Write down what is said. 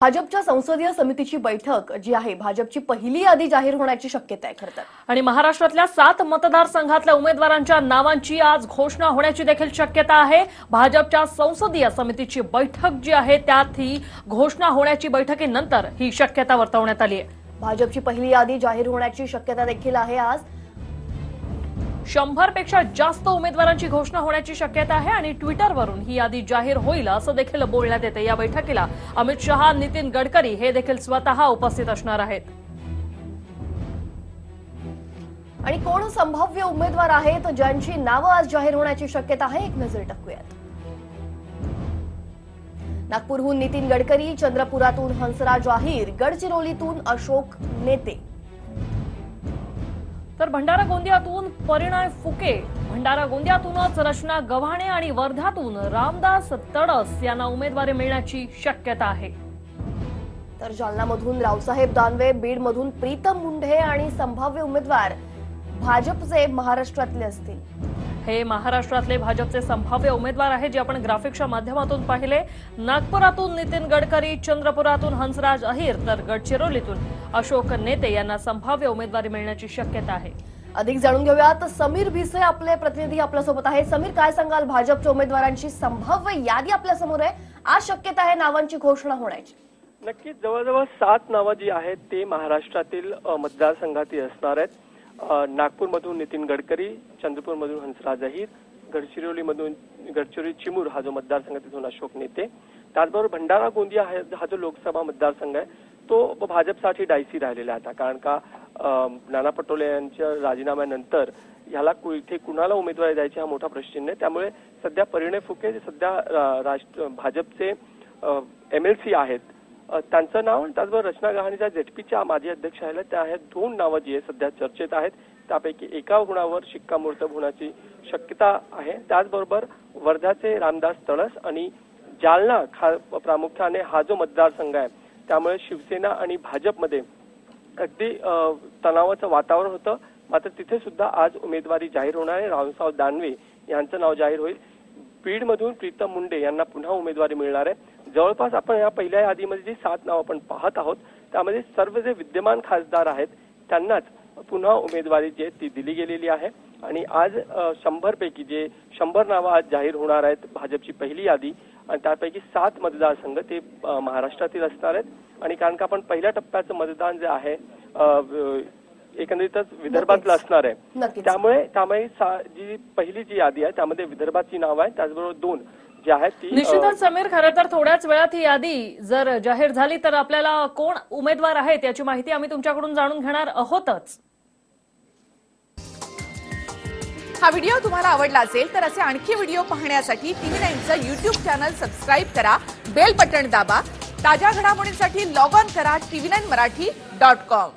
भाजपच्या संसदीय समितीची बैठक जी आहे भाजपची पहिली यादी जाहीर होण्याची शक्यता आहे खरं तर. आणि महाराष्ट्रातल्या सात मतदारसंघातल्या उमेदवारांच्या नावांची आज घोषणा होण्याची देखील शक्यता आहे. भाजपच्या संसदीय समितीची बैठक जी आहे त्यात ही घोषणा होण्याची बैठकीनंतर ही शक्यता वर्तवण्यात आली आहे. भाजपची पहिली यादी जाहीर होण्याची शक्यता देखील आहे आज. शंभरपेक्षा जास्त उमेदवारांची घोषणा होण्याची शक्यता आहे आणि ट्विटरवरून ही यादी जाहीर होईल असं देखील बोलण्यात येते. या बैठकीला अमित शहा नितीन गडकरी हे देखील स्वतः उपस्थित असणार आहेत. आणि कोण संभाव्य उमेदवार आहेत ज्यांची नावं आज जाहीर होण्याची शक्यता आहे? एक नजर टाकूयात. नागपूरहून नितीन गडकरी चंद्रपुरातून हंसराज अहिर गडचिरोलीतून अशोक नेते. तर भंडारा गोंदियातून परिणय फुके भंडारा गोंदियातूनच रचना गव्हाणे आणि वर्ध्यातून रामदास तडस यांना उमेदवारी मिळण्याची शक्यता आहे. तर जालनामधून रावसाहेब दानवे बीडमधून प्रीतम मुंढे आणि संभाव्य उमेदवार भाजपचे महाराष्ट्रातले असतील. हे महाराष्ट्रातले भाजपचे संभाव्य उमेदवार आहेत जे आपण ग्राफिक्सच्या माध्यमातून पाहिले. नागपुरातून नितीन गडकरी चंद्रपुरातून हंसराज अहिर तर गडचिरोलीतून अशोक नेते यांना संभाव्य उमेदवारी मिळण्याची शक्यता आहे. अधिक जाणून घेऊयात समीर भिसे आपले प्रतिनिधी आपल्यासोबत आहे समीर काय सांगाल? भाजपच्या उमेदवारांची संभाव्य यादी आपल्यासमोर आहे. आज शक्यता आहे नावांची घोषणा होण्याची. नक्कीच जवळजवळ सात नावं जी आहेत ते महाराष्ट्रातील मतदारसंघातील असणार आहेत. नागपूरमधून नितीन गडकरी चंद्रपूरमधून हंसराज अहिर गडचिरोलीमधून गडचिरोली चिमूर हा जो मतदारसंघ आहे तिथून अशोक नेते. त्याचबरोबर भंडारा गोंदिया हा हा जो लोकसभा मतदारसंघ आहे तो भाजपसाठी डायसी राहिलेला आहे आता. कारण का नाना पटोले यांच्या राजीनाम्यानंतर ह्याला कु- इथे कुणाला उमेदवारी द्यायची हा मोठा प्रश्न आहे त्यामुळे सध्या परिणय फुके जे सध्या राष्ट्र भाजपचे एम एल सी आहेत त्यांचं नाव आणि त्याचबरोबर रचना गहाणीच्या ज्या माजी अध्यक्ष आहेत. त्या आहेत दोन नावं जी आहेत सध्या चर्चेत आहेत. त्यापैकी एका गुणावर शिक्कामोर्तब होण्याची शक्यता आहे. त्याचबरोबर वर्ध्याचे रामदास तळस आणि जालना खा प्रामुख्याने हा जो मतदारसंघ आहे त्यामुळे शिवसेना आणि भाजपमध्ये अगदी तणावाचं वातावरण होतं. मात्र तिथे सुद्धा आज उमेदवारी जाहीर होणार आहे. रावसाहेब दानवे यांचं नाव जाहीर होईल. बीडमधून प्रीतम मुंडे यांना पुन्हा उमेदवारी मिळणार आहे. जवळपास आपण या पहिल्या यादीमध्ये जी सात नावं आपण पाहत आहोत त्यामध्ये सर्व जे विद्यमान खासदार आहेत त्यांनाच पुन्हा उमेदवारी जी आहे ती दिली गेलेली आहे. आणि आज शंभर पैकी जे शंभर नावं आज जाहीर होणार आहेत भाजपची पहिली यादी आणि त्यापैकी सात मतदारसंघ ते महाराष्ट्रातील असणार आहेत. आणि कारण का आपण पहिल्या टप्प्याचं मतदान जे आहे एकंदरीतच विदर्भातलं. असणार आहे. त्यामुळे त्यामुळे जी पहिली जी यादी आहे त्यामध्ये विदर्भाची नाव आहे त्याचबरोबर दोन जी आहेत ती निश्चितच समीर खरं तर थोड्याच वेळात ही यादी जर जाहीर झाली तर आपल्याला कोण उमेदवार आहेत याची माहिती आम्ही तुमच्याकडून जाणून घेणार आहोतच. हा व्हिडिओ तुम्हाला आवडला असेल तर असे आणखी व्हिडिओ पाहण्यासाठी टीव्ही नाईनचं युट्यूब चॅनल सबस्क्राईब करा बेल बटण दाबा ताज्या घडामोडींसाठी लॉग ऑन करा TV nine Marathi dot com.